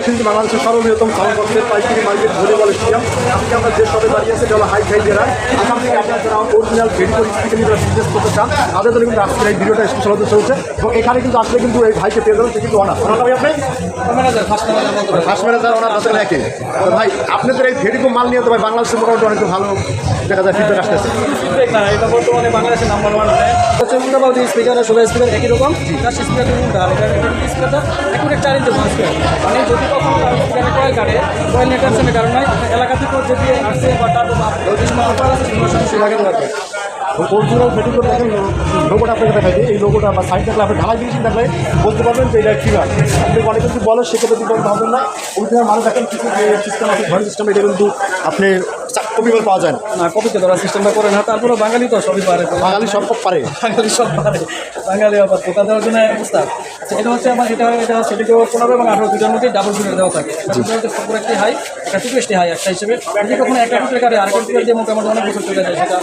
কিন্তু বাংলাদেশের সর্ববৃহত্তম market volleyball stadium আজকে আমরা যে দাঁড়িয়ে আছে এটা হলো কিন্তু এখানে কিন্তু আসলে কিন্তু এই ভাইকে পেয়ে যাবেন কিন্তু অনার অনার ভাই আপনি ফার্স্ট ভাই আপনাদের এই ভেরিকো মাল নিয়ে তো ভাই বাংলাদেশের মোটামুটি অনেক ভালো দেখা যায় ফিডব্যাক আসতেছে এটা বর্তমানে বাংলাদেশের স্পিকার স্পিকার একই রকম তার স্পিকার মানে যদি কারণে এলাকা থেকে যদি আসছে বা তার আছে পারবে অরিজিনাল ভেরিকো দেখেন লোগোটা আপনাকে দেখাই এই লোগোটা বা সাইড দেখলে আপনি ঢালাই জিনিস দেখলে বলতে পারবেন যে এটা কী হয় আপনি অনেক যদি বলে সেক্ষেত্রে কিন্তু বলতে না অরিজিনাল মানুষ দেখেন কিছু সিস্টেম আছে ঘরের সিস্টেম এটা কিন্তু আপনি কপিবল পাওয়া যায় না। কপিতে ধরা সিস্টেমটা করে না তারপরে বাঙালি তো সবই পারে। বাঙালি সব পারে। বাঙালি সব পারে। বাঙালি আবার দোকান দেওয়ার জন্য অবস্থা? আচ্ছা এটা হচ্ছে আমার এটা এটা সেটিকে পনেরো এবং আঠারো দুটার মধ্যে ডাবল দেওয়া থাকে। সব একটি হাই একটা টুকরেস্টি হাই একটা হিসেবে। যদি কখনো একটা টুকরে কাটে আরেকটা টুকরে দিয়ে মোটামুটি অনেক বছর চলে যায় সেটা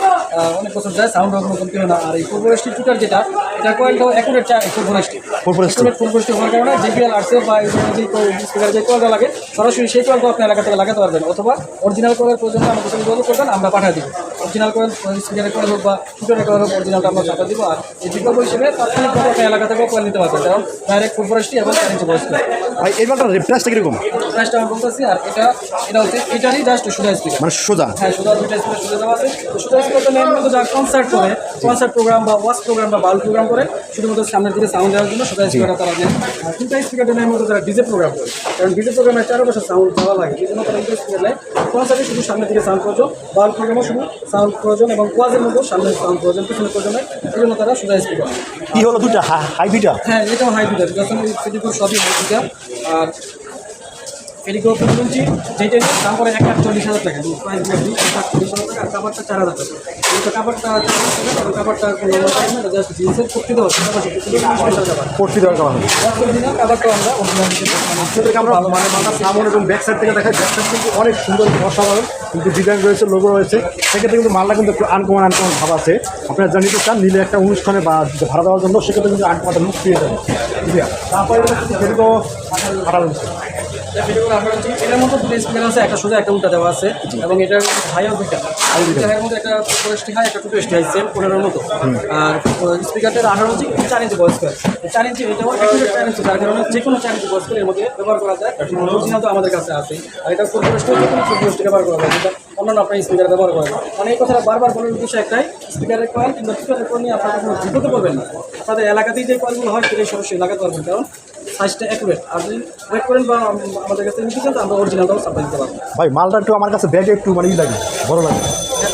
অনেক বছর যায় সাউন্ড কোনো কমতি হয় না। আর এই ফুলফরেস্টি টুটার যেটা এটা কয়েলটাও অ্যাকুরেট চায় ফুলফরেস্টি Full-forest। ফুলফরেস্টি হওয়ার কারণে জিপিএল আরসে বা যে স্পিকার যে কয়েলটা লাগে সরাসরি সেই কয়েলটা আপনি এলাকা থেকে লাগাতে পারবেন অথবা অরিজিনাল কয়েলের প্রয়োজনে আমাদের পছন্দ করবেন আমরা পাঠিয়ে দিব। অরিজিনাল কয়েল স্পিকারের কয়েল হোক বা টুটারের কয়েল হোক অরিজিনালটা আমরা চাপা দিব। আর এই বিকল্প হিসেবে তাৎক্ষণিকভাবে আপনি এলাকা থেকেও করে নিতে পারবেন। কারণ ডাইরেক্ট ফুলফরেস্টি এবং চার ইঞ্চি বয়স ভাই এই মালটার প্রাইসটা কীরকম? প্রাইসটা আমি বলতেছি আর এটা এটা হচ্ছে এটারই জাস্ট সুদা স্পিকার মানে সোজা। হ্যাঁ সুদা দুইটা স্পিকার সুদা দেওয়া আছে। সুদা স্পিকার তো মেন মতো যা কনসার্ট করে কনসার্ট প্রোগ্রাম বা ওয়াচ প্রোগ্রাম বা বাল প্রোগ্রাম করে শুধুমাত্র সামনের দিকে সাউন্ড দেওয়ার জন্য সুদা স্পিকারটা তারা নেন আর তিনটা স্পিকারটা নেয় মতো তারা ডিজে প্রোগ্রাম করে কারণ ডিজে প্রোগ্রামে চার বছর সাউন্ড দেওয়া লাগে। এই জন্য তারা স্পিকার নেয় কনসার্টে শুধু সামনের দিকে সাউন্ড করছ বাল প্রোগ্রামও শুধু সাউন্ড প্রয়োজন এবং কোয়াজের মতো সামনের সাউন্ড প্রয়োজন পিছনে প্রয়োজন এই জন্য তারা সোজা স্পিকার কি হলো দুটা হাই দুইটা হ্যাঁ এটাও হাই দুটা যখন সবই হাই দুটা আর ফেরিকো পঞ্চি যেটা নিয়ে দাম করে এক লাখ চল্লিশ হাজার টাকা প্রাইস দিই এক লাখ চল্লিশ হাজার টাকা কাপড়টা চার হাজার টাকা। কিন্তু কাপড়টা চার হাজার টাকা এবং কাপড়টা কোনো না জাস্ট জিন্সের কুর্তি দেওয়া পড়তে দেওয়ার কারণে কাপড়টা আমরা অরিজিনাল আপনাদেরকে আমরা মানে মাথার সামন এবং ব্যাক সাইড থেকে দেখাই ব্যাক সাইড কিন্তু অনেক সুন্দর অসাধারণ। কিন্তু ডিজাইন রয়েছে লোগো রয়েছে। সেক্ষেত্রে কিন্তু মালটা কিন্তু একটু আনকমন আনকমন ভাব আছে। আপনারা যা নিতে চান নিলে একটা অনুষ্ঠানে বা ভাড়া দেওয়ার জন্য সেক্ষেত্রে কিন্তু আনকমনটা লুক পেয়ে যাবে ঠিক আছে তারপরে কিন্তু ভাড়া রয়েছে এটার মধ্যে দুটো স্পিকার আছে একটা সোজা একটা উল্টা দেওয়া আছে। এবং এটার হাইও দুইটা। আর দুইটা হাইয়ের মধ্যে একটা ফরেস্টি হাই একটা টুটু হাই সেম পনেরোর মতো। আর স্পিকারটার আঠারো ইঞ্চি চার ইঞ্চি বয়স চার ইঞ্চি এটাও একুরেট চার ইঞ্চি যার কারণে যে কোনো চার ইঞ্চি এর মধ্যে ব্যবহার করা যায়। অরিজিনাল তো আমাদের কাছে আছে। আর এটা ফুল ফরেস্টি যে কোনো ফুল ফরেস্টি ব্যবহার করা যায় যেটা অন্যান্য আপনার স্পিকার ব্যবহার করেন মানে এই কথাটা বারবার বলার উদ্দেশ্য একটাই স্পিকারের কয়েল কিংবা স্পিকারের কয়েল নিয়ে আপনারা কোনো বিপদে পড়বেন না। আপনাদের এলাকাতেই যে কয়েলগুলো হয় সেটাই সরাসরি লাগাতে পারবেন। কারণ সাইজটা অ্যাকুরেট আর যদি ওয়েট করেন বা আমাদের কাছে নিতে চান আমরা অরিজিনালটাও সাপ্লাই দিতে পারব। ভাই মালটা একটু আমার কাছে ব্যাগে একটু মানে ই লাগে বড় লাগে।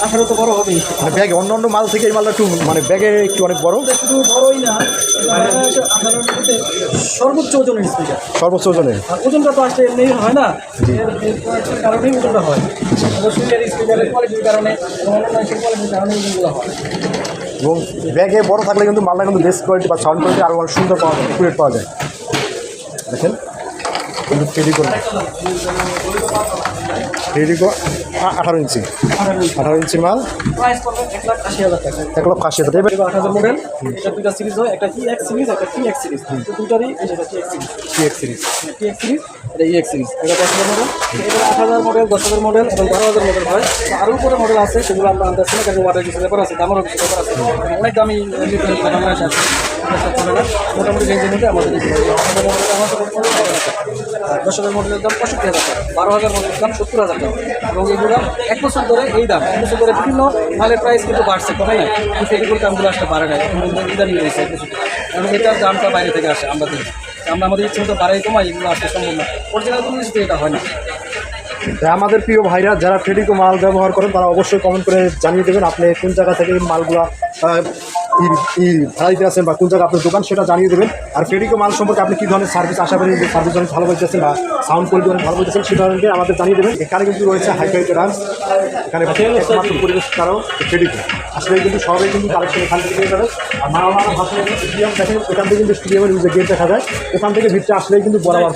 আঠারো তো বড় হবেই মানে ব্যাগে অন্য অন্য মাল থেকে এই মালটা একটু মানে ব্যাগে একটু অনেক বড়। শুধু বড়ই না সর্বোচ্চ ওজনের স্পিকার সর্বোচ্চ ওজনে আর ওজনটা তো আসলে এমনি হয় না কারণেই ওজনটা হয়। অবশ্যই স্পিকারের কোয়ালিটির কারণে কোয়ালিটির কারণে ওজনগুলো হয়। এবং ব্যাগে বড় থাকলে কিন্তু মালটা কিন্তু বেস্ট কোয়ালিটি বা সাউন্ড কোয়ালিটি আরও সুন্দর পাওয়া যায় পাওয়া যায়। দেখেন। কিন্তু ফেরিকো ফেরিকো আঠারো ইঞ্চি। আঠারো ইঞ্চি মাল। এক লাখ আশি হাজার টাকা। এক লক্ষ আশি হাজার আট হাজার মডেল এটা দুটা সিরিজ হয় একটা সিরিজ একটা টি এক্স সিরিজ দুটারই সিরিজ এটা এটা দশ হাজার মডেল এটা আট হাজার মডেল দশ হাজার মডেল এবং বারো হাজার মডেল হয়। আরও উপরে মডেল আছে সেগুলো আমরা আনতে আসছি না কারণ ওয়াটার কিছু ব্যাপার আছে দামেরও কিছু ব্যাপার আছে। অনেক দামি মোটামুটি রেঞ্জের মধ্যে আমাদের দশ হাজার মডেলের দাম পঁয়ষট্টি হাজার টাকা বারো হাজার মডেলের দাম সত্তর হাজার টাকা। এবং এগুলো এক বছর ধরে এই দাম, এক বছর ধরে বিভিন্ন মালের প্রাইস কিন্তু বাড়ছে, কমে না কিন্তু ফেরিকুল দামগুলো আসলে বাড়ে না ইদানিং রয়েছে এক বছর কারণ এটার দামটা বাইরে থেকে আসে আমরা দেখি। আমরা আমাদের ইচ্ছে মতো বাড়াই, কমাই, এগুলো আসতে সম্ভব না। অরিজিনাল কোনো এটা হয় না। আমাদের প্রিয় ভাইরা, যারা ফেডিকো মাল ব্যবহার করেন, তারা অবশ্যই কমেন্ট করে জানিয়ে দেবেন আপনি কোন জায়গা থেকে মালগুলো ই ভাড়া আছেন বা কোন জায়গায় আপনার দোকান সেটা জানিয়ে দেবেন। আর ফেডিকো মাল সম্পর্কে আপনি কী ধরনের সার্ভিস আশা করেন যে সার্ভিস অনেক ভালো বলতেছেন বা সাউন্ড কোয়ালিটি অনেক ভালো বলতেছেন সেটা আমাদের জানিয়ে দেবেন। এখানে কিন্তু রয়েছে হাইফাই ডান্স এখানে একমাত্র পরিবেশ কারণ ফেডিকো আসলে কিন্তু সবাই কিন্তু কালেকশন এখান থেকে পেয়ে যাবে। আর মা মারা ভাষা স্টেডিয়াম দেখেন এখান থেকে কিন্তু স্টেডিয়ামের যে গেট দেখা যায়। ওখান থেকে ভিড়টা আসলেই কিন্তু বরাবর